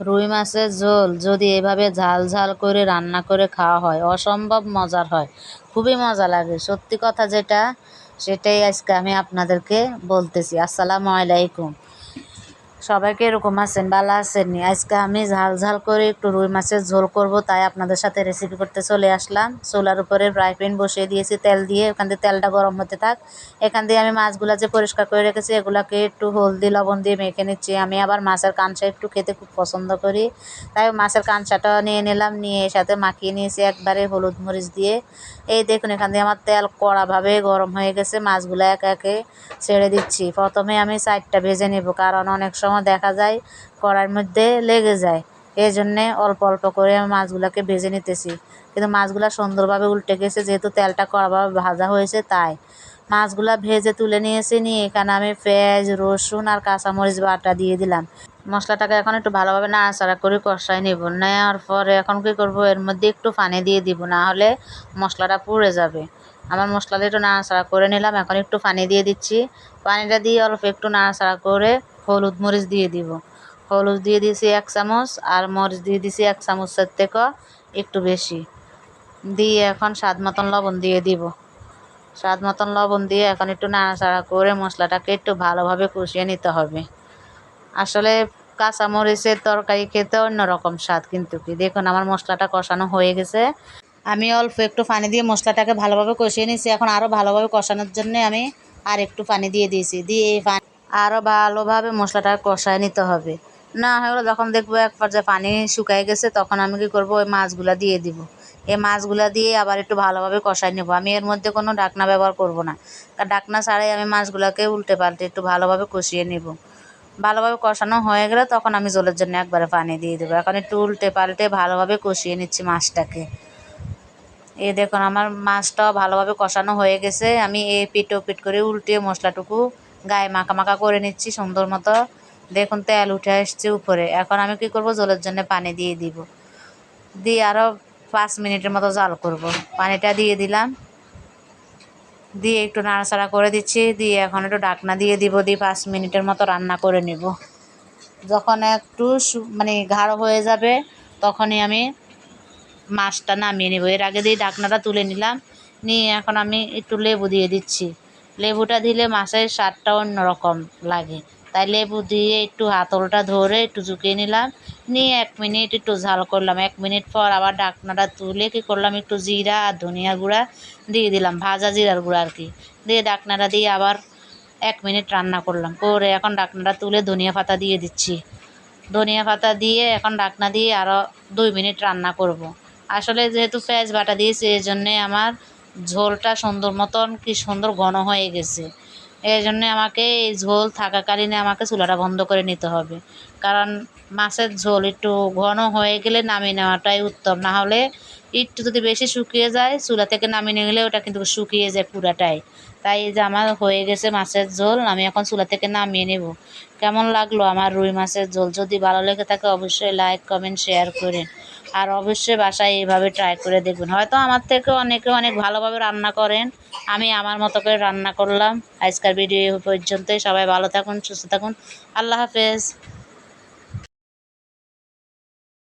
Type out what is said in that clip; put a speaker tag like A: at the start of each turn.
A: রুই মাছের ঝোল যদি এভাবে ঝাল ঝাল করে রান্না করে খাওয়া হয়, অসম্ভব মজার হয়। খুবই মজা লাগে। সত্যি কথা যেটা, সেটাই আজকে আমি আপনাদেরকে বলতেছি। আসসালামু আলাইকুম। সবাইকে এরকম আছেন, ভালো আছেন নি আজকে আমি ঝাল ঝাল করে একটু রুই মাছের ঝোল করব, তাই আপনাদের সাথে রেসিপি করতে চলে আসলাম। চুলার উপরে ফ্রাই প্যান বসিয়ে দিয়েছি, তেল দিয়ে ওখান দিয়ে তেলটা গরম হতে থাক। এখান দিয়ে আমি মাছগুলো যে পরিষ্কার করে রেখেছি, এগুলোকে একটু হলদি লবণ দিয়ে মেখে নিচ্ছি। আমি আবার মাছের কাঁচা একটু খেতে খুব পছন্দ করি। তাই মাছের কাঁচাটা নিয়ে নিলাম, নিয়ে সাথে মাখিয়ে নিয়েছি একবারে হলুদ মরিচ দিয়ে। এই দেখুন, এখান দিয়ে আমার তেল কড়াভাবে গরম হয়ে গেছে, মাছগুলো একে একে ছেড়ে দিচ্ছি। প্রথমে আমি সাইডটা ভেজে নেব, কারণ অনেক সময় দেখা যায়, কড়াইয়ের মধ্যে লেগে যায়। এই জন্যে অল্প অল্প করে আমি মাছগুলোকে ভেজে নিতেছি। কিন্তু মাছগুলো সুন্দরভাবে উল্টে গেছে, যেহেতু তেলটা কড়াভাবে ভাজা হয়েছে তাই। মাছগুলা ভেজে তুলে নিয়েছি, নিয়ে এখানে আমি পেঁয়াজ, রসুন আর কাঁচামরিচ বাটা দিয়ে দিলাম। মশলাটাকে এখন একটু ভালোভাবে নাড়াচাড়া করে কষাই নেব। নেওয়ার পরে এখন কী করব, এর মধ্যে একটু পানি দিয়ে দিব, না হলে মশলাটা পুড়ে যাবে। আমার মশলাটা একটু নাড়াচাড়া করে নিলাম, এখন একটু পানি দিয়ে দিচ্ছি। পানিটা দিয়ে অল্প একটু নাড়াচাড়া করে হলুদ মরিচ দিয়ে দিব। হলুদ দিয়ে দিয়েছি এক চামচ আর মরিচ দিয়ে দিয়েছি এক চামচের থেকে একটু বেশি। দিয়ে এখন স্বাদ মতন লবণ দিয়ে দিব। স্বাদ মতন লবণ দিয়ে এখন একটু নাড়াচাড়া করে মশলাটাকে একটু ভালোভাবে কষিয়ে নিতে হবে। আসলে কাঁচামরিচের তরকারি খেতে অন্যরকম স্বাদ কিন্তু কি? দেখুন আমার মশলাটা কষানো হয়ে গেছে। আমি অল্প একটু পানি দিয়ে মশলাটাকে ভালোভাবে কষিয়ে নিয়েছি। এখন আরও ভালোভাবে কষানোর জন্য আমি আর একটু পানি দিয়ে দিয়েছি। দিয়ে এই পানি আরও ভালোভাবে মশলাটা কষায় নিতে হবে। না হলে যখন দেখব এক পর্যায়ে পানি শুকায় গেছে, তখন আমি কী করব? ওই মাছগুলা দিয়ে দিব। এই মাছগুলা দিয়ে আবার একটু ভালোভাবে কষাই নেব। আমি এর মধ্যে কোনো ডাকনা ব্যবহার করব না। কারণ ডাকনা ছাড়াই আমি মাছগুলোকে উল্টে পাল্টে একটু ভালোভাবে কষিয়ে নেব। ভালোভাবে কষানো হয়ে গেলে তখন আমি জলের জন্য একবারে পানি দিয়ে দেবো। এখন একটু উল্টে পাল্টে ভালোভাবে কষিয়ে নিচ্ছি মাছটাকে। এ দেখুন, আমার মাছটাও ভালোভাবে কষানো হয়ে গেছে। আমি এই পিট ও পিট করে উল্টে মশলাটুকু গায়ে মাখা মাখা করে নিচ্ছি, সুন্দর মতো। দেখুন, তেল উঠে আসছে উপরে। এখন আমি কি করব? জলের জন্য পানি দিয়ে দিব। দিয়ে আরও পাঁচ মিনিটের মতো জাল করব। পানিটা দিয়ে দিলাম। দিয়ে একটু নাড়াচাড়া করে দিচ্ছি। দিয়ে এখন একটু ডাকনা দিয়ে দিব। দিয়ে পাঁচ মিনিটের মতো রান্না করে নেব। যখন একটু মানে গাঢ় হয়ে যাবে, তখনই আমি মাছটা নামিয়ে নেব। এর আগে দিয়ে ডাকনাটা তুলে নিলাম। নিয়ে এখন আমি একটু লেবু দিয়ে দিচ্ছি। লেবুটা দিলে মাছের স্বাদটা অন্যরকম লাগে। তাই লেবু দিয়ে একটু হাতলটা ধরে একটু ঝুঁকিয়ে নিলাম। নিয়ে এক মিনিট একটু ঝাল করলাম। এক মিনিট পর আবার ডাকনাটা তুলে কী করলাম? একটু জিরা আর ধনিয়া গুঁড়া দিয়ে দিলাম, ভাজা জিরার গুঁড়া আর কি। দিয়ে ডাকনাটা দিয়ে আবার এক মিনিট রান্না করলাম। করে এখন ডাকনাটা তুলে ধনিয়া পাতা দিয়ে দিচ্ছি। ধনিয়া পাতা দিয়ে এখন ডাকনা দিয়ে আরও দুই মিনিট রান্না করব। আসলে যেহেতু পেঁয়াজ বাটা দিয়েছি এই জন্যে আমার ঝোলটা সুন্দর মতন কি সুন্দর ঘন হয়ে গেছে। এই জন্যে আমাকে এই ঝোল থাকাকালীনে আমাকে চুলাটা বন্ধ করে নিতে হবে। কারণ মাছের ঝোল একটু ঘন হয়ে গেলে নামিয়ে নেওয়াটাই উত্তম। না হলে একটু যদি বেশি শুকিয়ে যায়, চুলা থেকে নামিয়ে নিয়ে গেলে ওটা কিন্তু শুকিয়ে যায় পুরাটাই। তাই এই যে আমার হয়ে গেছে মাছের ঝোল, আমি এখন চুলা থেকে নামিয়ে নেব। কেমন লাগল আমার রুই মাছের ঝোল? যদি ভালো লেগে থাকে অবশ্যই লাইক কমেন্ট শেয়ার করেন আর অবশ্যই বাসায় এইভাবে ট্রাই করে দেখবেন হয়তো আমার থেকে অনেকে অনেক ভালোভাবে রান্না করেন। আমি আমার মতো করে রান্না করলাম। আজকের ভিডিও পর্যন্তই। সবাই ভালো থাকুন, সুস্থ থাকুন। আল্লাহ হাফেজ।